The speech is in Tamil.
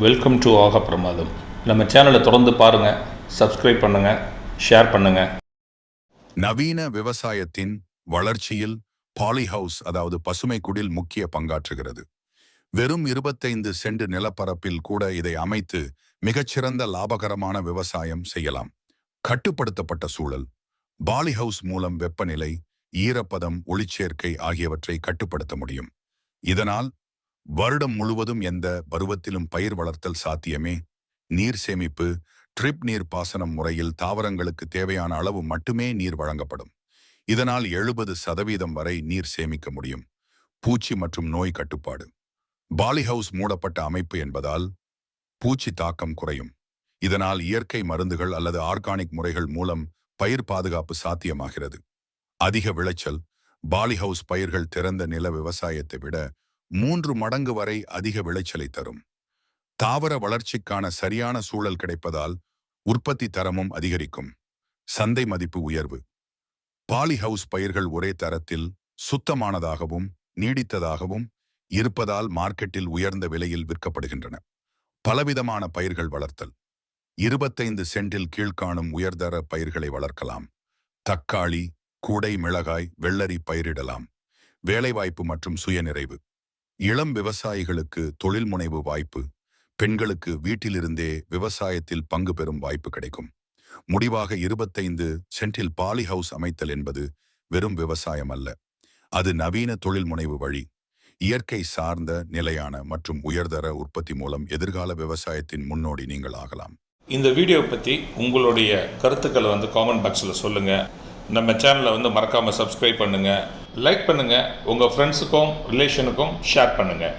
வெல்கம் டு ஆக பிரமாதம். நம்ம சேனலை தொடர்ந்து பாருங்கள் சப்ஸ்கிரைப் பண்ணுங்கள் ஷேர் பண்ணுங்கள் நவீன விவசாயத்தின் வளர்ச்சியில் பாலிஹவுஸ் அதாவது பசுமை குடில் முக்கிய பங்காற்றுகிறது. வெறும் இருபத்தைந்து சென்ட் நிலப்பரப்பில் கூட இதை அமைத்து மிகச்சிறந்த லாபகரமான விவசாயம் செய்யலாம். கட்டுப்படுத்தப்பட்ட சூழல் பாலிஹவுஸ் மூலம் வெப்பநிலை ஈரப்பதம் ஒளிச்சேர்க்கை ஆகியவற்றை கட்டுப்படுத்த முடியும். இதனால் வருடம் முழுவதும் எந்த பருவத்திலும் பயிர் வளர்த்தல் சாத்தியமே. நீர் சேமிப்பு ட்ரிப் நீர் பாசனம் முறையில் தாவரங்களுக்கு தேவையான அளவு மட்டுமே நீர் வழங்கப்படும். இதனால் எழுபது சதவீதம் வரை நீர் சேமிக்க முடியும். பூச்சி மற்றும் நோய் கட்டுப்பாடு. பாலிஹவுஸ் மூடப்பட்ட அமைப்பு என்பதால் பூச்சி தாக்கம் குறையும். இதனால் இயற்கை மருந்துகள் அல்லது ஆர்கானிக் முறைகள் மூலம் பயிர் பாதுகாப்பு சாத்தியமாகிறது. அதிக விளைச்சல் பாலிஹவுஸ் பயிர்கள் திறந்த நில விவசாயத்தை விட மூன்று மடங்கு வரை அதிக விளைச்சலை தரும். தாவர வளர்ச்சிக்கான சரியான சூழல் கிடைப்பதால் உற்பத்தி தரமும் அதிகரிக்கும். சந்தை மதிப்பு உயர்வு. பாலிஹவுஸ் பயிர்கள் ஒரே தரத்தில் சுத்தமானதாகவும் நீடித்ததாகவும் இருப்பதால் மார்க்கெட்டில் உயர்ந்த விலையில் விற்கப்படுகின்றன. பலவிதமான பயிர்கள் வளர்த்தல். இருபத்தைந்து சென்டில் கீழ்காணும் உயர்தர பயிர்களை வளர்க்கலாம். தக்காளி கூடை மிளகாய் வெள்ளரி பயிரிடலாம். வேலைவாய்ப்பு மற்றும் சுயநிறைவு. இளம் விவசாயிகளுக்கு தொழில் முனைவு வாய்ப்பு பெண்களுக்கு வீட்டிலிருந்தே விவசாயத்தில் பங்கு பெறும் வாய்ப்பு கிடைக்கும். முடிவாக இருபத்தைந்து சென்டில் பாலி ஹவுஸ் அமைத்தல் என்பது வெறும் விவசாயம் அல்ல. அது நவீன தொழில் முனைவு வழி இயற்கை சார்ந்த நிலையான மற்றும் உயர்தர உற்பத்தி மூலம் எதிர்கால விவசாயத்தின் முன்னோடி நீங்கள் ஆகலாம். இந்த வீடியோ பற்றி உங்களுடைய கருத்துக்களை வந்து காமெண்ட் பாக்ஸில் சொல்லுங்கள் நம்ம சேனலை வந்து மறக்காமல் சப்ஸ்கிரைப் பண்ணுங்கள் லைக் பண்ணுங்கள் உங்கள் ஃப்ரெண்ட்ஸுக்கும் ரிலேஷனுக்கும் ஷேர் பண்ணுங்கள்